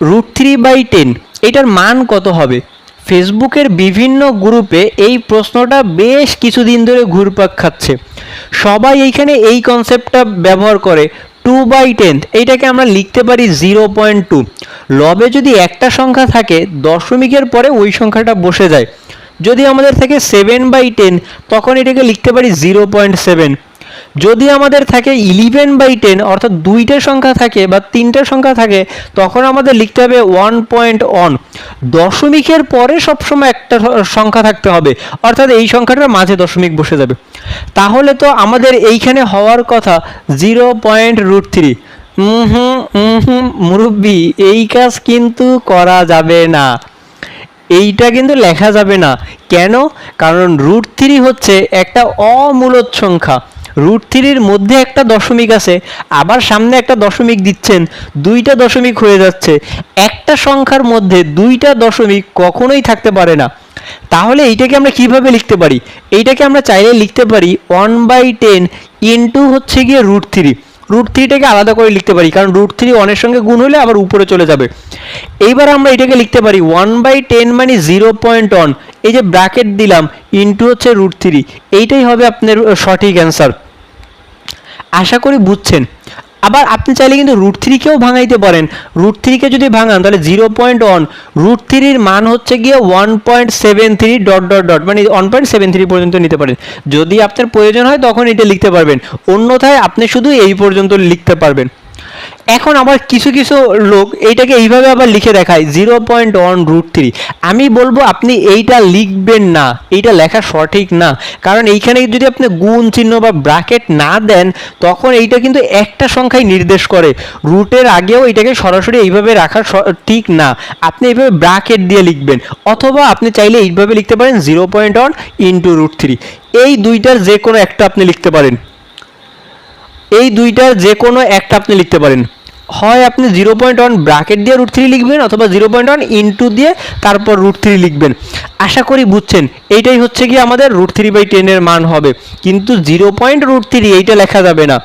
Root three by ten এটার মান কত হবে? ফেসবুকের বিভিন্ন গ্রুপে এই প্রশ্নটা বেশ কিছুদিন ধরে ঘুরপাক খাচ্ছে। সবাই এইখানে এই কনসেপ্টটা ব্যবহার করে টু বাই টেন্থ এইটাকে আমরা লিখতে পারি জিরো পয়েন্ট টু লবে যদি একটা সংখ্যা থাকে, দশমিকের পরে ওই সংখ্যাটা বসে যায়। যদি আমাদের থাকে সেভেন বাই টেন তখন এটাকে লিখতে পারি জিরো পয়েন্ট সেভেন যদি আমাদের থাকে ইলেভেন বাই টেন অর্থাৎ দুইটা সংখ্যা থাকে বা তিনটে সংখ্যা থাকে, তখন আমাদের লিখতে হবে ওয়ান পয়েন্ট অন দশমিকের পরে সবসময় একটা সংখ্যা থাকতে হবে। অর্থাৎ এই সংখ্যাটার মাঝে দশমিক বসে যাবে। তাহলে তো আমাদের এইখানে হওয়ার কথা জিরো পয়েন্ট রুট থ্রি হুম হুম মুরব্বি, এই কাজ কিন্তু করা যাবে না। এইটা কিন্তু লেখা যাবে না। কেন? কারণ রুট থ্রি হচ্ছে একটা অমূলত সংখ্যা। রুট থ্রির মধ্যে একটা দশমিক আছে, আবার সামনে একটা দশমিক দিচ্ছেন, দুইটা দশমিক হয়ে যাচ্ছে। একটা সংখ্যার মধ্যে দুইটা দশমিক কখনোই থাকতে পারে না। তাহলে এইটাকে আমরা কীভাবে লিখতে পারি? এইটাকে আমরা চাইলে লিখতে পারি ওয়ান বাই টেন ইন্টু হচ্ছে গিয়ে রুট থ্রি রুট থ্রিটাকে আলাদা করে লিখতে পারি, কারণ রুট থ্রি ওয়ানের সঙ্গে গুণ হলে আবার উপরে চলে যাবে। এইবার আমরা এটাকে লিখতে পারি ওয়ান বাই টেন মানে জিরো পয়েন্ট ওয়ান এই যে ব্র্যাকেট দিলাম ইন্টু হচ্ছে রুট থ্রি এইটাই হবে আপনার সঠিক অ্যান্সার আশা করি বুঝছেন। আবার আপনি চাইলে কিন্তু রুট থ্রিকেও ভাঙাইতে পারেন। রুট থ্রিকে যদি ভাঙান, তাহলে জিরো পয়েন্ট ওয়ান রুট থ্রির মান হচ্ছে গিয়ে one point seven three dot dot dot মানে ওয়ান পয়েন্ট সেভেন থ্রি পর্যন্ত নিতে পারেন। যদি আপনার প্রয়োজন হয়, তখন এটা লিখতে পারবেন। অন্যথায় আপনি শুধু এই পর্যন্ত লিখতে পারবেন। এখন আবার কিছু কিছু লোক এইটাকে এইভাবে আবার লিখে দেখায় zero point one root three আমি বলব আপনি এইটা লিখবেন না, এইটা লেখা সঠিক না। কারণ এইখানে যদি আপনি গুণ চিহ্ন বা ব্র্যাকেট না দেন, তখন এইটা কিন্তু একটা সংখ্যায় নির্দেশ করে। রুটের আগেও এটাকে সরাসরি এইভাবে রাখা ঠিক না। আপনি এইভাবে ব্র্যাকেট দিয়ে লিখবেন, অথবা আপনি চাইলে এইভাবে লিখতে পারেন zero point one into root three এই দুইটার যে কোনো একটা আপনি লিখতে পারেন। এই দুইটার যে কোনো একটা আপনি লিখতে পারেন। হয় আপনি জিরো পয়েন্ট ওয়ান ব্র্যাকেট দিয়ে রুট থ্রি লিখবেন অথবা জিরো পয়েন্ট ওয়ান ইন্টু দিয়ে তারপর রুট থ্রি লিখবেন। আশা করি বুঝছেন, এইটাই হচ্ছে কি আমাদের রুট থ্রি বাই টেনের মান হবে। কিন্তু জিরো পয়েন্ট রুট থ্রি এইটা লেখা যাবে না।